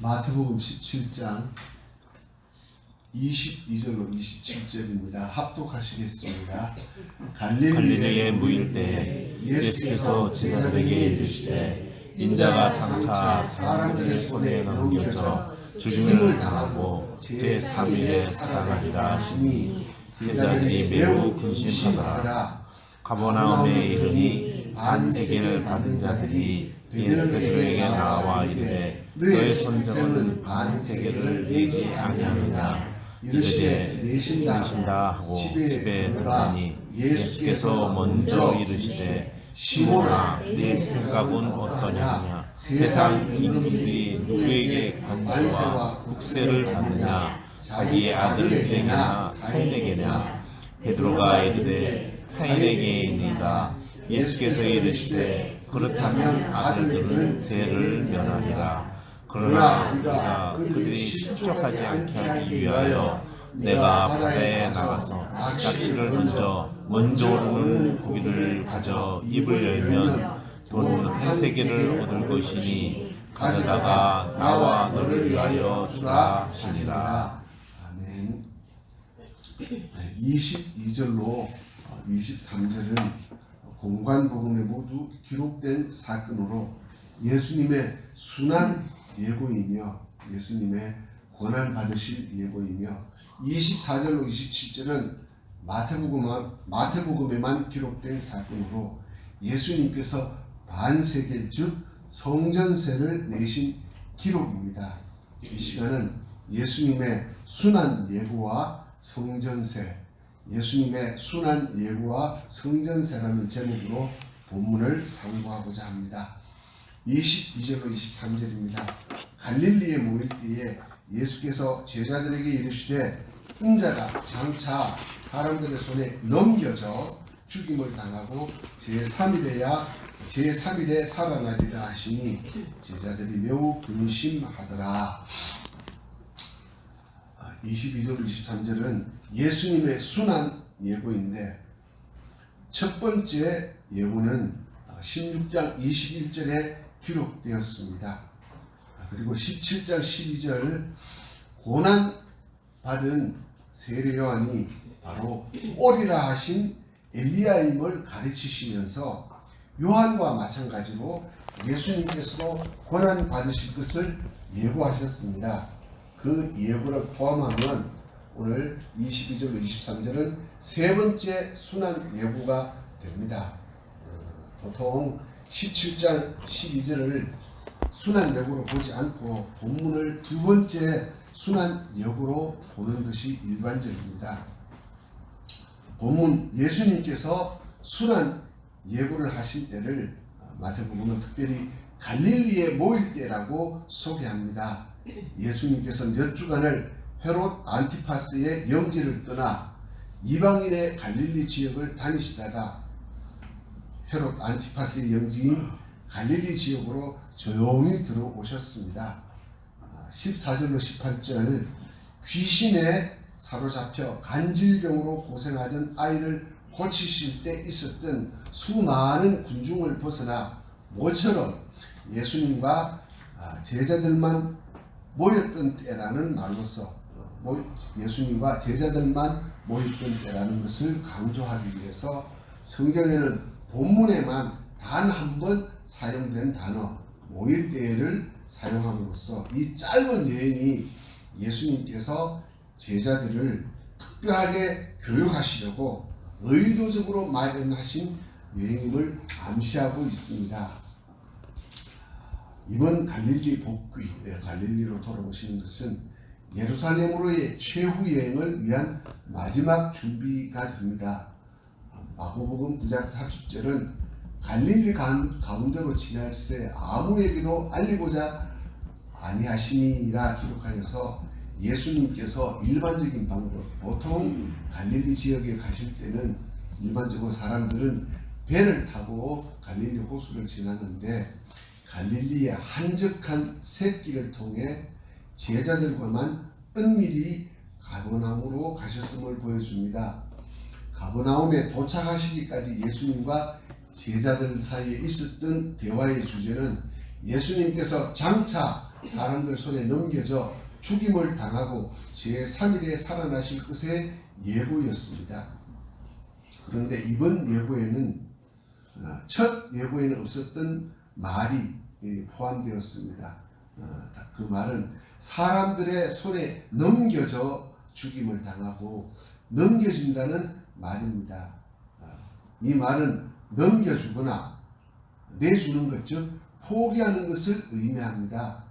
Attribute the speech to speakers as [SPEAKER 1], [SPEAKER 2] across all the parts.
[SPEAKER 1] 마태복음 17장 22절로 27절입니다. 합독하시겠습니다.
[SPEAKER 2] 갈릴리에 무일 때 예수께서 제자들에게 이르시되 인자가 장차 사람들의 손에 넘겨져 죽임을 당하고 제3일에 살아나리라 하시니 제자들이 매우 근심하더라 가버나움에 이르니 반 세계를 받은 자들이 베드로에게 나와 이르되 너의 선생은 반 세계를 내지 아니하느냐 이르시되 내신다. 하고 집에 들어가니 예수께서 먼저 이르시되 시몬아 내 생각은 어떠냐 세상 임금들이 누구에게 관세와 국세를 받느냐? 자기의 아들에게나 타인에게냐? 베드로가 이르되 타인에게이니이다. 예수께서 이르시되 그렇다면 아들들은 세를 면하리라 그러나 우리가 그들이 실족하지 않게 하기 위하여 내가 바다에 나가서 낚시를 던져 먼저 오르는 고기를 가져 입을 열면 돈한 세계를 얻을 것이니 가져다가 나와 너를 위하여 주라 하시니라
[SPEAKER 1] 아멘. 22절로 23절은 공관 복음에 모두 기록된 사건으로 예수님의 순한 예고이며 예수님의 고난 받으실 예고이며 24절로 27절은 마태복음, 마태복음에만 기록된 사건으로 예수님께서 반세계 즉 성전세를 내신 기록입니다. 이 시간은 예수님의 순한 예고와 성전세, 예수님의 순한 예고와 성전세라는 제목으로 본문을 상고하고자 합니다. 22절로 23절입니다. 갈릴리에 모일 때에 예수께서 제자들에게 이르시되 인자가 장차 사람들의 손에 넘겨져 죽임을 당하고 제3일에야 제3일에 살아나리라 하시니 제자들이 매우 근심하더라. 22절 23절은 예수님의 순한 예고인데 첫 번째 예고는 16장 21절에 기록되었습니다. 그리고 17장 12절 고난 받은 세례 요한이 바로 오리라 하신 엘리야임을 가르치시면서 요한과 마찬가지로 예수님께서도 고난 받으실 것을 예고하셨습니다. 그 예고를 포함하면 오늘 22절로 23절은 세 번째 순환 예고가 됩니다. 어, 보통 17장 12절을 순환 예고로 보지 않고 본문을 두 번째 순환 예고로 보는 것이 일반적입니다. 본문 예수님께서 순환 예고를 하실 때를 마태복음은 특별히 갈릴리에 모일 때라고 소개합니다. 예수님께서 몇 주간을 헤롯 안티파스의 영지를 떠나 이방인의 갈릴리 지역을 다니시다가 헤롯 안티파스의 영지인 갈릴리 지역으로 조용히 들어오셨습니다. 14절로 18절 귀신에 사로잡혀 간질병으로 고생하던 아이를 고치실 때 있었던 수많은 군중을 벗어나 모처럼 예수님과 아, 제자들만 모였던 때라는 말로서 모- 예수님과 제자들만 모였던 때라는 것을 강조하기 위해서 성경에는 본문에만 단 한 번 사용된 단어 모일 때를 사용함으로써 이 짧은 여행이 예수님께서 제자들을 특별하게 교육하시려고 의도적으로 마련하신 여행임을 암시하고 있습니다. 이번 갈릴리 복귀, 네, 갈릴리로 돌아오시는 것은 예루살렘으로의 최후 여행을 위한 마지막 준비가 됩니다. 마고복음 9장 30절은 갈릴리 가운- 가운데로 지날새 아무에게도 알리고자 아니하심이라 기록하여서 예수님께서 일반적인 방법, 보통 갈릴리 지역에 가실 때는 일반적으로 사람들은 배를 타고 갈릴리 호수를 지나는데 갈릴리의 한적한 샛길을 통해 제자들과만 은밀히 가버나움으로 가셨음을 보여줍니다. 가버나움에 도착하시기까지 예수님과 제자들 사이에 있었던 대화의 주제는 예수님께서 장차 사람들 손에 넘겨져 죽임을 당하고 제3일에 살아나실 것의 예고였습니다. 그런데 이번 예고에는 어, 첫 예고에는 없었던 말이 예, 포함되었습니다. 어, 그 말은 사람들의 손에 넘겨져 죽임을 당하고 넘겨진다는 말입니다. 어, 이 말은 넘겨주거나 내주는 것, 즉 포기하는 것을 의미합니다.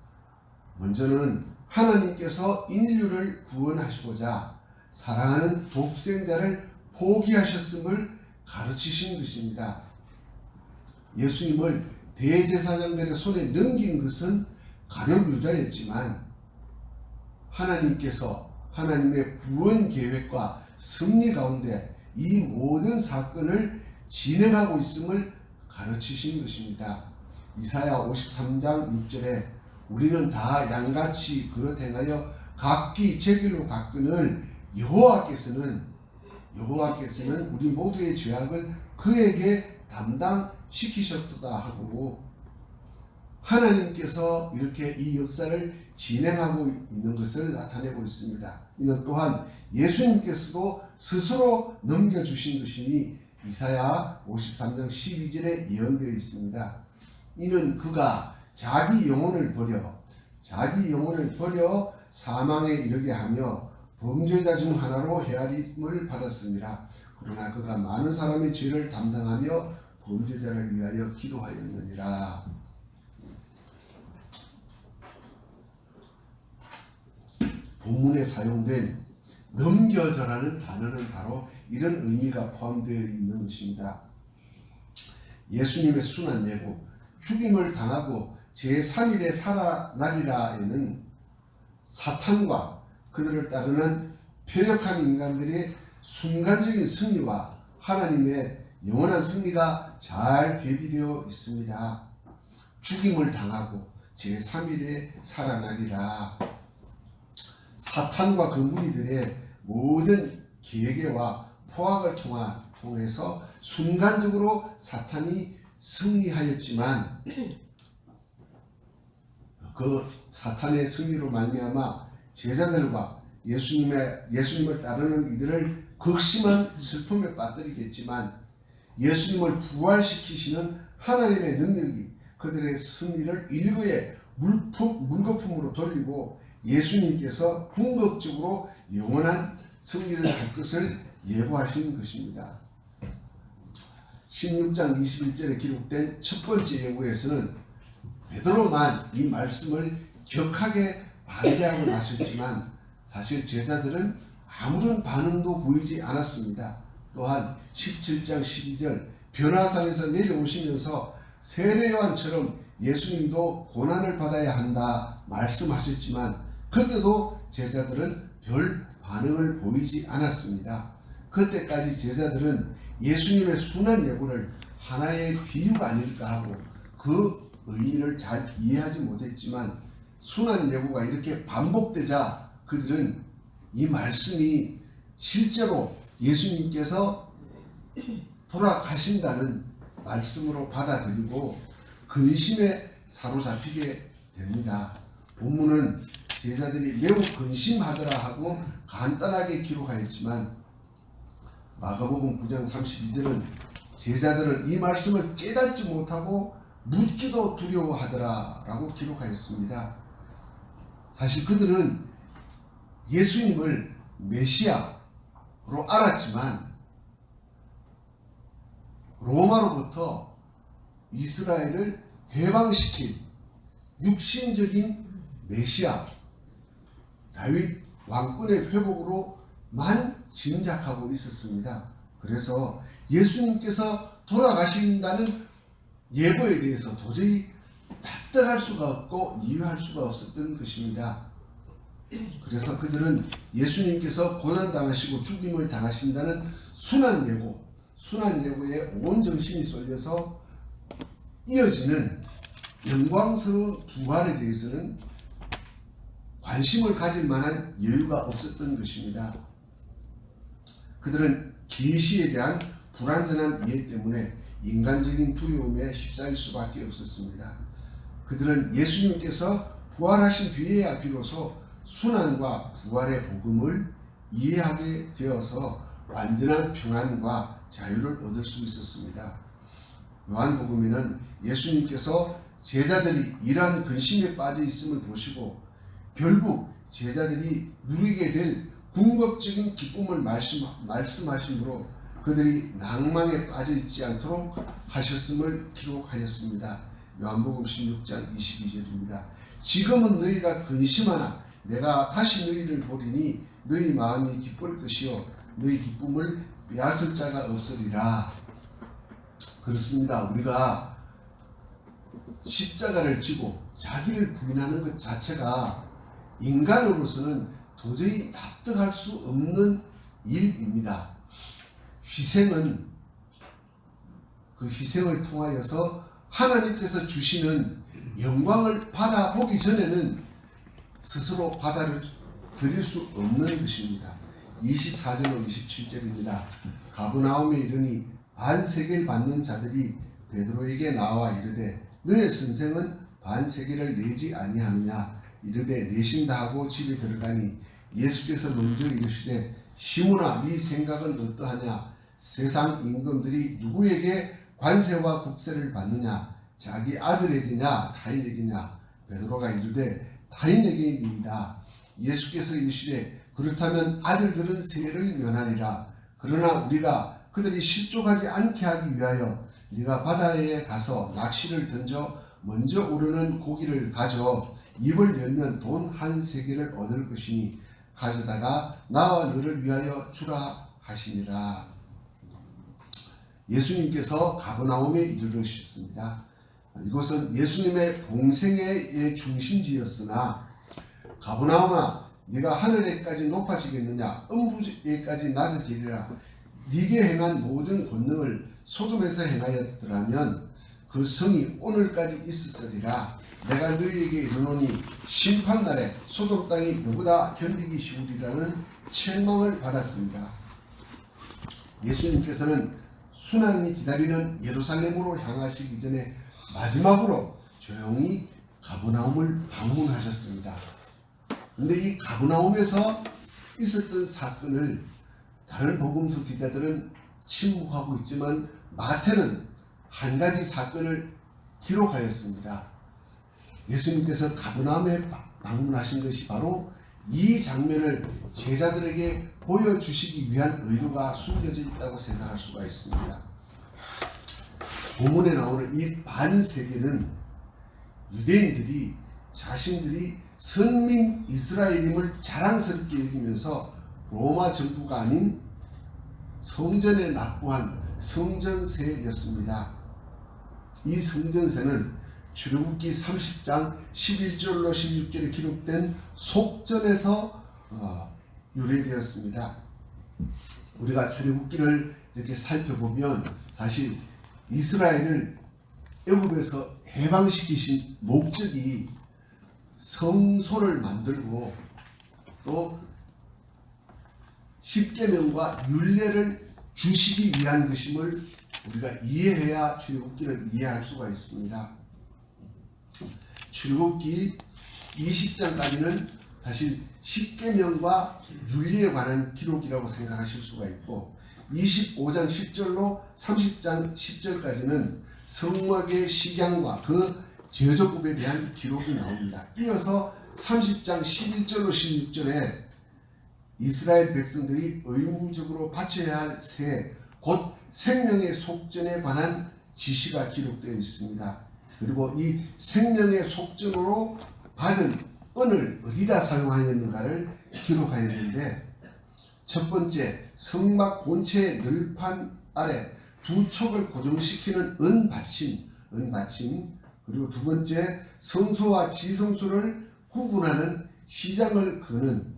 [SPEAKER 1] 먼저는 하나님께서 인류를 구원하시고자 사랑하는 독생자를 포기하셨음을 가르치신 것입니다. 예수님을 대제사장들의 손에 넘긴 것은 가룟 유다였지만 하나님께서 하나님의 구원 계획과 승리 가운데 이 모든 사건을 진행하고 있음을 가르치신 것입니다. 이사야 53장 6절에 우리는 다 양같이 행하여 각기 제 길로 갔거늘 여호와께서는 여호와께서는 우리 모두의 죄악을 그에게 담당시키셨도다 하고 하나님께서 이렇게 이 역사를 진행하고 있는 것을 나타내고 있습니다. 이는 또한 예수님께서도 스스로 넘겨주신 것이니 이사야 53장 12절에 예언되어 있습니다. 이는 그가 자기 영혼을 버려 자기 영혼을 버려 사망에 이르게 하며 범죄자 중 하나로 헤아림을 받았습니다. 그러나 그가 많은 사람의 죄를 담당하며 범죄자를 위하여 기도하였느니라. 본문에 사용된 넘겨져라는 단어는 바로 이런 의미가 포함되어 있는 것입니다. 예수님의 순한 예고, 죽임을 당하고 제3일에 살아나리라에는 사탄과 그들을 따르는 패역한 인간들의 순간적인 승리와 하나님의 영원한 승리가 잘 대비되어 있습니다. 죽임을 당하고 제3일에 살아나리라. 사탄과 그 무리들의 모든 계계와 포악을 통한 통해서 순간적으로 사탄이 승리하였지만 그 사탄의 승리로 말미암아 제자들과 예수님의 예수님을 따르는 이들을 극심한 슬픔에 빠뜨리겠지만 예수님을 부활시키시는 하나님의 능력이 그들의 승리를 일거에 물품 문거품으로 돌리고 예수님께서 궁극적으로 영원한 승리를 할 것을 예고하신 것입니다. 16장 21절에 기록된 첫 번째 예고에서는 베드로만 이 말씀을 격하게 반대하고 나섰지만 사실 제자들은 아무런 반응도 보이지 않았습니다. 또한 17장 12절 변화산에서 내려오시면서 세례요한처럼 예수님도 고난을 받아야 한다 말씀하셨지만 그때도 제자들은 별 반응을 보이지 않았습니다. 그때까지 제자들은 예수님의 순한 예고를 하나의 비유가 아닐까 하고 그 의미를 잘 이해하지 못했지만 순한 예고가 이렇게 반복되자 그들은 이 말씀이 실제로 예수님께서 돌아가신다는 말씀으로 받아들이고 근심에 사로잡히게 됩니다. 본문은 제자들이 매우 근심하더라 하고 간단하게 기록하였지만 마가복음 9장 32절은 제자들은 이 말씀을 깨닫지 못하고 묻기도 두려워하더라 라고 기록하였습니다. 사실 그들은 예수님을 메시아로 알았지만 로마로부터 이스라엘을 해방시킬 육신적인 메시아 다윗 왕권의 회복으로만 짐작하고 있었습니다. 그래서 예수님께서 돌아가신다는 예고에 대해서 도저히 납득할 수가 없고 이해할 수가 없었던 것입니다. 그래서 그들은 예수님께서 고난당하시고 죽임을 당하신다는 순한 예고, 순한 예고에 온 정신이 쏠려서 이어지는 영광스러운 부활에 대해서는 관심을 가질 만한 여유가 없었던 것입니다. 그들은 계시에 대한 불완전한 이해 때문에 인간적인 두려움에 휩싸일 수밖에 없었습니다. 그들은 예수님께서 부활하신 뒤에야 비로소 순환과 부활의 복음을 이해하게 되어서 완전한 평안과 자유를 얻을 수 있었습니다. 요한복음에는 예수님께서 제자들이 이러한 근심에 빠져 있음을 보시고 결국 제자들이 누리게 될 궁극적인 기쁨을 말씀, 말씀하심으로 그들이 낭망에 빠져 있지 않도록 하셨음을 기록하였습니다. 요한복음 16장 22절입니다. 지금은 너희가 근심하나 내가 다시 너희를 보리니 너희 마음이 기쁠 것이요 너희 기쁨을 빼앗을 자가 없으리라. 그렇습니다. 우리가 십자가를 지고 자기를 부인하는 것 자체가 인간으로서는 도저히 납득할 수 없는 일입니다. 희생은 그 희생을 통하여서 하나님께서 주시는 영광을 받아보기 전에는 스스로 받아를 드릴 수 없는 것입니다. 24절로 27절입니다. 가브나움에 이르니 반세계를 받는 자들이 베드로에게 나와 이르되 너의 선생은 반세계를 내지 아니하느냐 이르되 내신다 하고 집에 들어가니 예수께서 먼저 이르시되 시므나 네 생각은 어떠하냐? 세상 임금들이 누구에게 관세와 국세를 받느냐? 자기 아들에게냐? 타인에게냐? 베드로가 이르되 타인에게이다. 예수께서 이르시되 그렇다면 아들들은 세를 면하리라. 그러나 우리가 그들이 실족하지 않게 하기 위하여 네가 바다에 가서 낚시를 던져 먼저 오르는 고기를 가져 입을 열면 돈 한 세계를 얻을 것이니 가져다가 나와 너를 위하여 주라 하시니라. 예수님께서 가버나움에 이르르셨습니다. 이곳은 예수님의 공생애의 중심지였으나 가버나움아 네가 하늘에까지 높아지겠느냐 음부에까지 낮아지리라 네게 행한 모든 권능을 소돔에서 행하였더라면 그 성이 오늘까지 있었으리라 내가 너희에게 이르노니 심판날에 소돔 땅이 너보다 견디기 쉬우리라는 책망을 받았습니다. 예수님께서는 순환이 기다리는 예루살렘으로 향하시기 전에 마지막으로 조용히 가브나움을 방문하셨습니다. 근데 이 가브나움에서 있었던 사건을 다른 복음서 기자들은 침묵하고 있지만 마태는 한 가지 사건을 기록하였습니다. 예수님께서 가브나움에 방문하신 것이 바로 이 장면을 제자들에게 보여주시기 위한 의도가 숨겨져 있다고 생각할 수가 있습니다. 본문에 나오는 이 반세계는 유대인들이 자신들이 선민 이스라엘임을 자랑스럽게 여기면서 로마 정부가 아닌 성전에 납부한 성전세였습니다. 이 성전세는 출애굽기 30장 11절로 16절에 기록된 속전에서 어, 유래되었습니다. 우리가 출애굽기를 이렇게 살펴보면 사실 이스라엘을 애굽에서 해방시키신 목적이 성소를 만들고 또 십계명과 율례를 주시기 위한 것임을 우리가 이해해야 출애굽기를 이해할 수가 있습니다. 출애굽기 20장까지는 사실 십계명과 윤리에 관한 기록이라고 생각하실 수가 있고 25장 10절로 30장 10절까지는 성막의 식양과 그 제조법에 대한 기록이 나옵니다. 이어서 30장 11절로 16절에 이스라엘 백성들이 의무적으로 바쳐야 할 새, 곧 생명의 속전에 관한 지시가 기록되어 있습니다. 그리고 이 생명의 속전으로 받은 은을 어디다 사용하였는가를 기록하였는데 첫 번째 성막 본체의 늘판 아래 두 촉을 고정시키는 은 받침, 은 받침 그리고 두 번째 성소와 지성소를 구분하는 휘장을 그는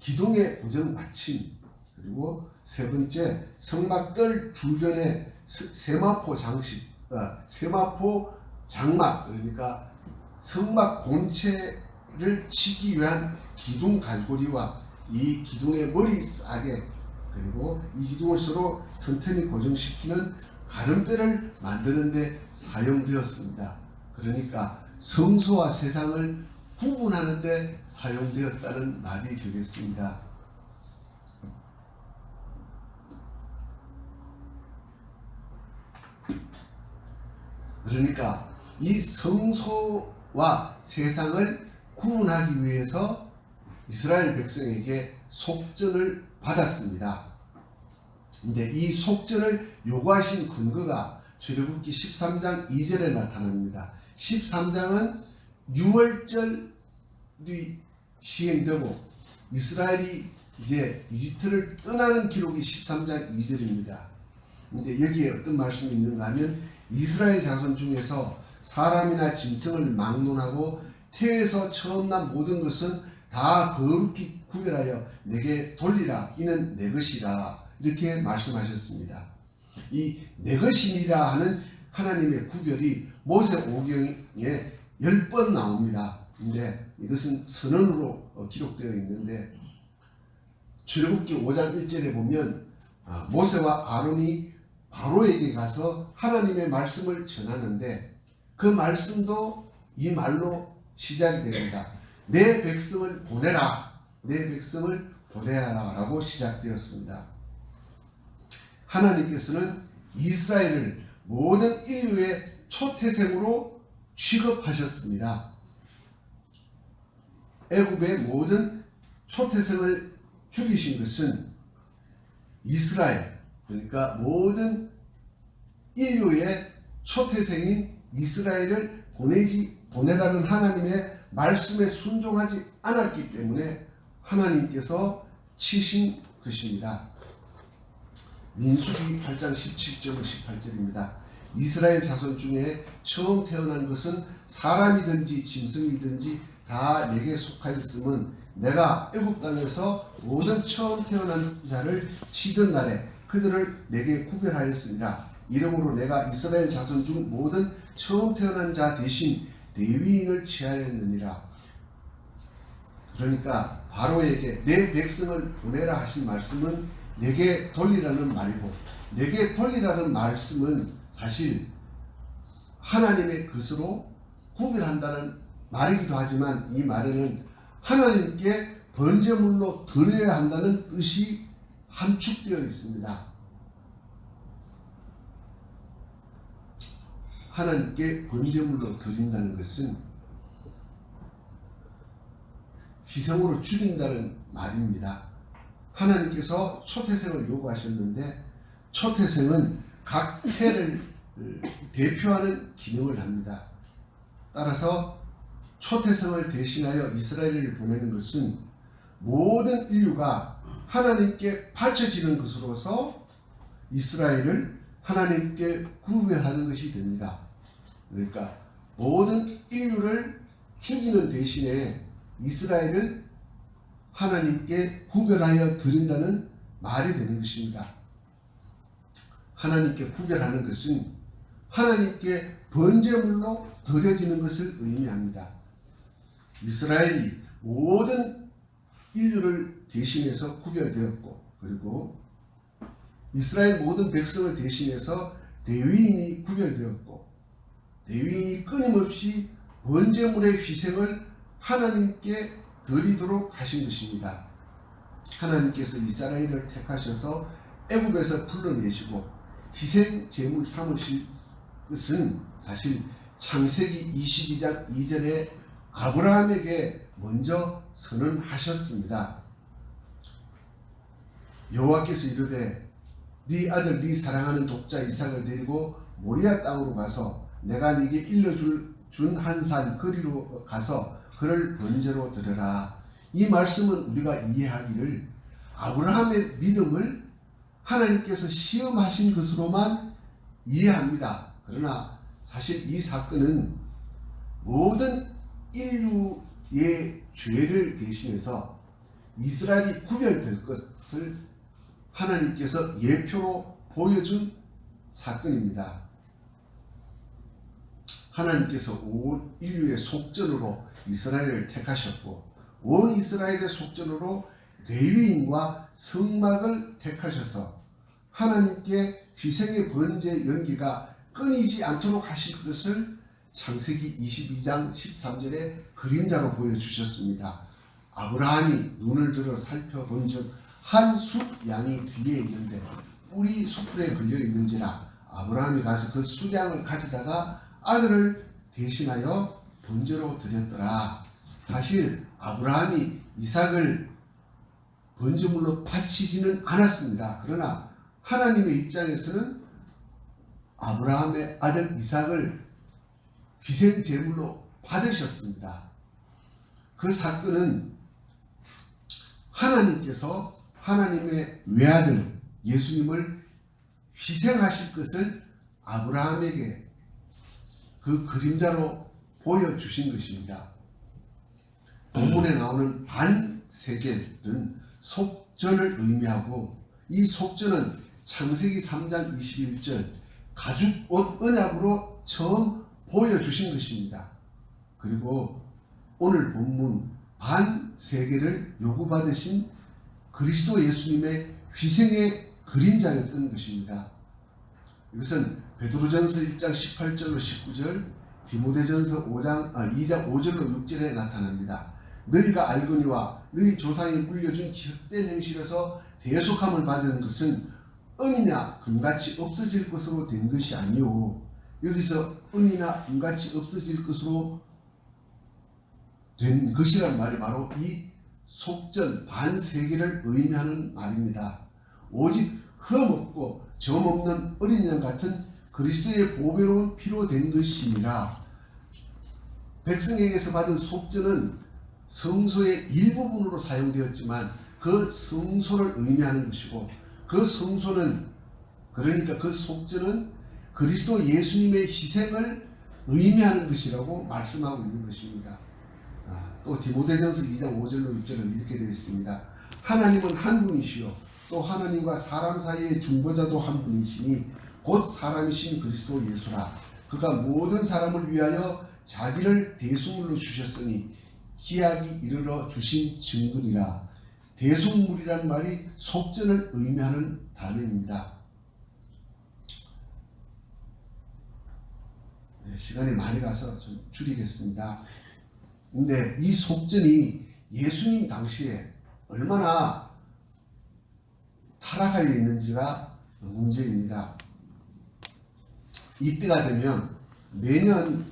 [SPEAKER 1] 기둥의 고정 받침 그리고 세 번째 성막들 주변에 세- 세마포 장식, 어, 세마포 장막 그러니까 성막 본체를 치기 위한 기둥 갈고리와 이 기둥의 머리 싸게 그리고 이 기둥을 서로 튼튼히 고정시키는 가름대를 만드는데 사용되었습니다. 그러니까 성소와 세상을 구분하는데 사용되었다는 말이 되겠습니다. 그러니까 이 성소와 세상을 구분하기 위해서 이스라엘 백성에게 속전을 받았습니다. 근데 이 속전을 요구하신 근거가 출애굽기 13장 2절에 나타납니다. 13장은 6월절이 시행되고 이스라엘이 이제 이집트를 떠나는 기록이 13장 2절입니다. 근데 여기에 어떤 말씀이 있는가 하면 이스라엘 자손 중에서 사람이나 짐승을 막론하고 태에서 처음 난 모든 것은 다 거룩히 구별하여 내게 돌리라 이는 내 것이라 이렇게 말씀하셨습니다. 이 내 것이니라 하는 하나님의 구별이 모세 오경에 열 번 나옵니다. 근데 이것은 선언으로 어, 기록되어 있는데 출애굽기 5장 1절에 보면 아, 모세와 아론이 바로에게 가서 하나님의 말씀을 전하는데 그 말씀도 이 말로 시작이 됩니다. 내 백성을 보내라. 내 백성을 보내라 라고 시작되었습니다. 하나님께서는 이스라엘을 모든 인류의 초태생으로 취급하셨습니다. 애굽의 모든 초태생을 죽이신 것은 이스라엘 그러니까 모든 인류의 초태생인 이스라엘을 보내지 보내라는 하나님의 말씀에 순종하지 않았기 때문에 하나님께서 치신 것입니다. 민수기 8장 17절 18절입니다. 이스라엘 자손 중에 처음 태어난 것은 사람이든지 짐승이든지 다 내게 속하였음은 내가 애굽 땅에서 모든 처음 태어난 자를 치던 날에 그들을 내게 구별하였습니다. 이러므로 내가 이스라엘 자손 중 모든 처음 태어난 자 대신 레위인을 취하였느니라. 그러니까 바로에게 내 백성을 보내라 하신 말씀은 내게 돌리라는 말이고 내게 돌리라는 말씀은 사실 하나님의 것으로 구별한다는 말이기도 하지만 이 말에는 하나님께 번제물로 드려야 한다는 뜻이 함축되어 있습니다. 하나님께 번제물로 드린다는 것은 희생으로 죽인다는 말입니다. 하나님께서 초태생을 요구하셨는데 초태생은 각 태를 대표하는 기능을 합니다. 따라서 초태생을 대신하여 이스라엘을 보내는 것은 모든 인류가 하나님께 바쳐지는 것으로서 이스라엘을 하나님께 구별하는 것이 됩니다. 그러니까 모든 인류를 죽이는 대신에 이스라엘을 하나님께 구별하여 드린다는 말이 되는 것입니다. 하나님께 구별하는 것은 하나님께 번제물로 드려지는 것을 의미합니다. 이스라엘이 모든 인류를 대신해서 구별되었고 그리고 이스라엘 모든 백성을 대신해서 대위인이 구별되었고 대위인이 끊임없이 번제물의 희생을 하나님께 드리도록 하신 것입니다. 하나님께서 이스라엘을 택하셔서 애굽에서 불러내시고 희생 제물 삼으실 것은 사실 창세기 22장 2절에 아브라함에게 먼저 선언하셨습니다. 여호와께서 이르되 네 아들 네 사랑하는 독자 이삭을 데리고 모리아 땅으로 가서 내가 네게 일러줄 준 한 산 거리로 가서 그를 번제로 드려라. 이 말씀은 우리가 이해하기를 아브라함의 믿음을 하나님께서 시험하신 것으로만 이해합니다. 그러나 사실 이 사건은 모든 인류의 죄를 대신해서 이스라엘이 구별될 것을 하나님께서 예표로 보여준 사건입니다. 하나님께서 온 인류의 속전으로 이스라엘을 택하셨고 온 이스라엘의 속전으로 레위인과 성막을 택하셔서 하나님께 희생의 번제 연기가 끊이지 않도록 하실 것을 창세기 22장 13절에 그림자로 보여주셨습니다. 아브라함이 눈을 들어 살펴본 즉 한 숲 양이 뒤에 있는데 뿔이 수풀에 걸려 있는지라 아브라함이 가서 그 수량을 가져다가 아들을 대신하여 번제로 드렸더라. 사실 아브라함이 이삭을 번제물로 바치지는 않았습니다. 그러나 하나님의 입장에서는 아브라함의 아들 이삭을 희생 제물로 받으셨습니다. 그 사건은 하나님께서 하나님의 외아들 예수님을 희생하실 것을 아브라함에게 그 그림자로 보여주신 것입니다. 본문에 나오는 반세겔은 속전을 의미하고 이 속전은 창세기 3장 21절 가죽 옷 언약으로 처음 보여주신 것입니다. 그리고 오늘 본문 반세계를 요구받으신 그리스도 예수님의 희생의 그림자였던 것입니다. 이것은 베드로전서 1장 18절로 19절, 디모데전서 5장 아, 2장 5절로 6절에 나타납니다. 너희가 알거니와 너희 조상이 물려준 헛된 행실에서 대속함을 받은 것은 은이나 금같이 없어질 것으로 된 것이 아니요 여기서 은이나 금같이 없어질 것으로 된 것이란 말이 바로 이 속전 반세계를 의미하는 말입니다. 오직 흠없고 점없는 어린 양 같은 그리스도의 보배로운 피로 된 것이니라. 백성에게서 받은 속전은 성소의 일부분으로 사용되었지만 그 성소를 의미하는 것이고 그 성소는 그러니까 그 속전은 그리스도 예수님의 희생을 의미하는 것이라고 말씀하고 있는 것입니다. 아, 또 디모데전서 2장 5절로 6절은 이렇게 되어 있습니다. 하나님은 한 분이시요 또 하나님과 사람 사이의 중보자도 한 분이시니 곧 사람이신 그리스도 예수라 그가 모든 사람을 위하여 자기를 대수물로 주셨으니 희약이 이르러 주신 증거니라 대수물이라는 말이 속전을 의미하는 단어입니다. 네, 시간이 많이 가서 좀 줄이겠습니다. 근데 이 속전이 예수님 당시에 얼마나 타락하여 있는지가 문제입니다. 이때가 되면 매년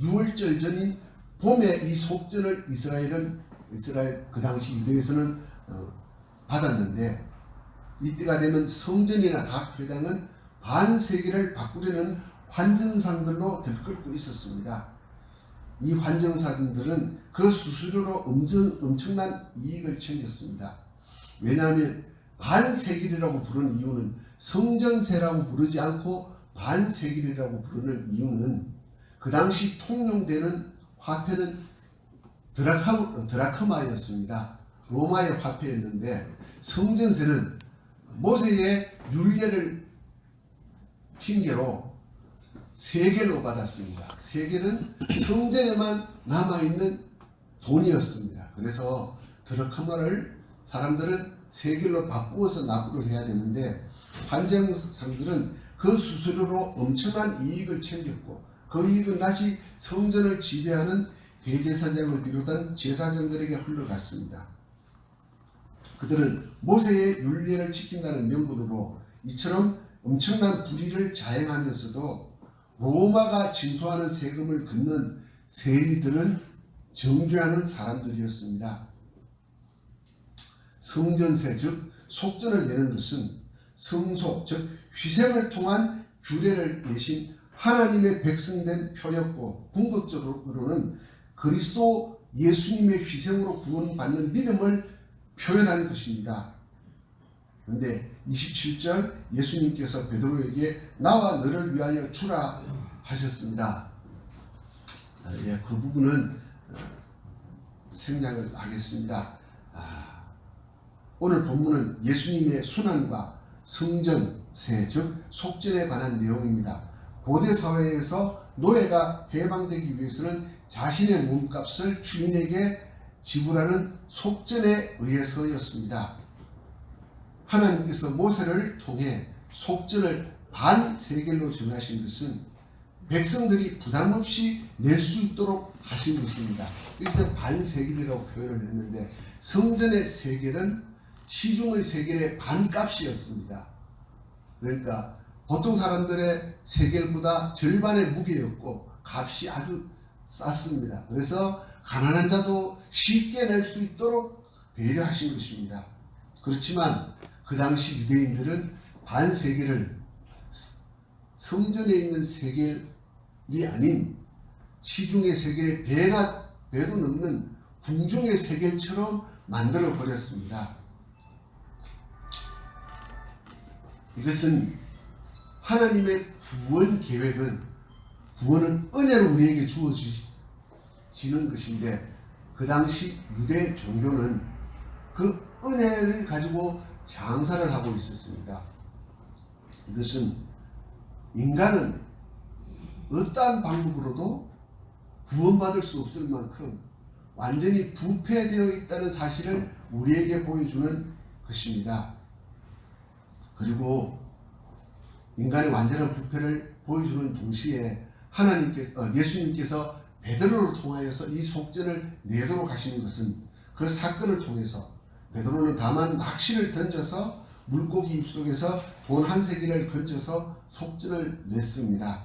[SPEAKER 1] 6월절 전인 봄에 이 속전을 이스라엘은 이스라엘 그 당시 유대에서는 어, 받았는데 이때가 되면 성전이나 각 회당은 반세기를 바꾸려는 환전상들로 들끓고 있었습니다. 이 환정사들은 그 수수료로 엄청, 엄청난 이익을 챙겼습니다. 왜냐하면 반세길이라고 부르는 이유는 성전세라고 부르지 않고 반세길이라고 부르는 이유는 그 당시 통용되는 화폐는 드라카, 드라크마였습니다. 로마의 화폐였는데 성전세는 모세의 율례를 핑계로 세겔로 받았습니다. 세겔은 성전에만 남아있는 돈이었습니다. 그래서 드라크마를 사람들은 세겔로 바꾸어서 납부를 해야 되는데 환정상들은 그 수수료로 엄청난 이익을 챙겼고 그 이익은 다시 성전을 지배하는 대제사장을 비롯한 제사장들에게 흘러갔습니다. 그들은 모세의 율례를 지킨다는 명분으로 이처럼 엄청난 불의를 자행하면서도 로마가 징수하는 세금을 걷는 세리들은 정죄하는 사람들이었습니다. 성전세 즉 속전을 내는 것은 성소 즉 희생을 통한 규례를 내신 하나님의 백성이 된 표였고 궁극적으로는 그리스도 예수님의 희생으로 구원받는 믿음을 표현하는 것입니다. 그런데 27절 예수님께서 베드로에게 나와 너를 위하여 주라 하셨습니다. 아, 예, 그 부분은 어, 생략을 하겠습니다. 아, 오늘 본문은 예수님의 순환과 성전세 즉 속전에 관한 내용입니다. 고대 사회에서 노예가 해방되기 위해서는 자신의 몸값을 주인에게 지불하는 속전에 의해서였습니다. 하나님께서 모세를 통해 속전을 반세겔로 정하신 것은 백성들이 부담 없이 낼 수 있도록 하신 것입니다. 여기서 반세겔이라고 표현을 했는데 성전의 세겔은 시중의 세겔의 반값이었습니다. 그러니까 보통 사람들의 세겔보다 절반의 무게였고 값이 아주 쌌습니다. 그래서 가난한 자도 쉽게 낼 수 있도록 배려하신 것입니다. 그렇지만 그 당시 유대인들은 반세겔을 성전에 있는 세겔이 아닌 시중의 세겔의 배나 배도 넘는 궁중의 세겔처럼 만들어 버렸습니다. 이것은 하나님의 구원 계획은 구원은 은혜로 우리에게 주어지는 것인데 그 당시 유대 종교는 그 은혜를 가지고 장사를 하고 있었습니다. 이것은 인간은 어떠한 방법으로도 구원받을 수 없을 만큼 완전히 부패되어 있다는 사실을 우리에게 보여주는 것입니다. 그리고 인간의 완전한 부패를 보여주는 동시에 하나님께서 어, 예수님께서 베드로를 통하여서 이 속전을 내도록 하시는 것은 그 사건을 통해서 베드로는 다만 낚시를 던져서 물고기 입속에서 돈 한 세기를 건져서 속전을 냈습니다.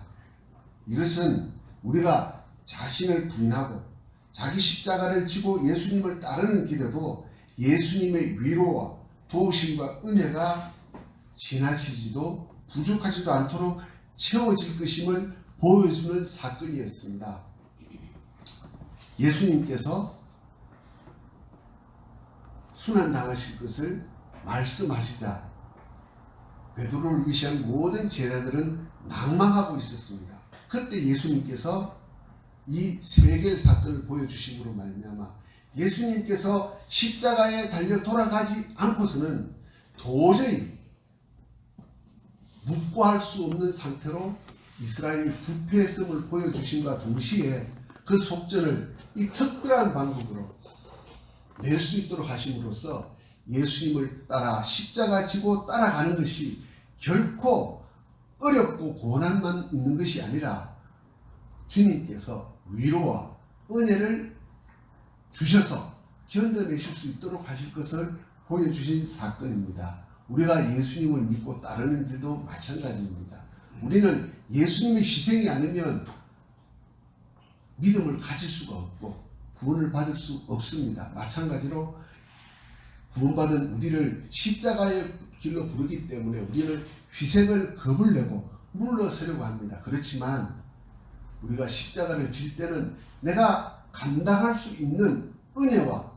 [SPEAKER 1] 이것은 우리가 자신을 부인하고 자기 십자가를 지고 예수님을 따르는 길에도 예수님의 위로와 도우심과 은혜가 지나치지도 부족하지도 않도록 채워질 것임을 보여주는 사건이었습니다. 예수님께서 순환당하실 것을 말씀하시자 베드로를 위시한 모든 제자들은 낭망하고 있었습니다. 그때 예수님께서 이 세겔 사건을 보여주심으로 말미암아 예수님께서 십자가에 달려 돌아가지 않고서는 도저히 묵고할 수 없는 상태로 이스라엘이 부패했음을 보여주심과 동시에 그 속전을 이 특별한 방법으로 낼 수 있도록 하심으로써 예수님을 따라 십자가 지고 따라가는 것이 결코 어렵고 고난만 있는 것이 아니라 주님께서 위로와 은혜를 주셔서 견뎌내실 수 있도록 하실 것을 보여주신 사건입니다. 우리가 예수님을 믿고 따르는 일도 마찬가지입니다. 우리는 예수님의 희생이 아니면 믿음을 가질 수가 없고 구원을 받을 수 없습니다. 마찬가지로 구원받은 우리를 십자가의 길로 부르기 때문에 우리는 희생을 겁을 내고 물러서려고 합니다. 그렇지만 우리가 십자가를 질 때는 내가 감당할 수 있는 은혜와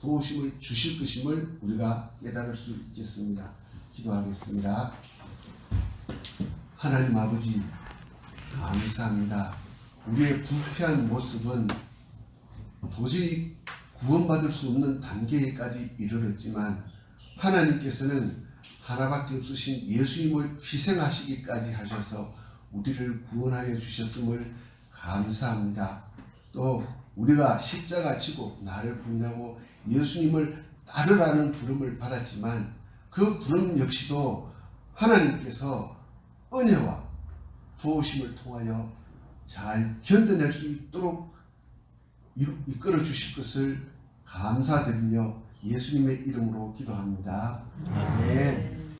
[SPEAKER 1] 도우심을 주실 것임을 우리가 깨달을 수 있겠습니다. 기도하겠습니다. 하나님 아버지 감사합니다. 우리의 부패한 모습은 도저히 구원받을 수 없는 단계까지 이르렀지만 하나님께서는 하나밖에 없으신 예수님을 희생하시기까지 하셔서 우리를 구원하여 주셨음을 감사합니다. 또 우리가 십자가 지고 나를 부인하고 예수님을 따르라는 부름을 받았지만 그 부름 역시도 하나님께서 은혜와 도우심을 통하여 잘 견뎌낼 수 있도록 이끌어 주실 것을 감사드리며 예수님의 이름으로 기도합니다. 아멘.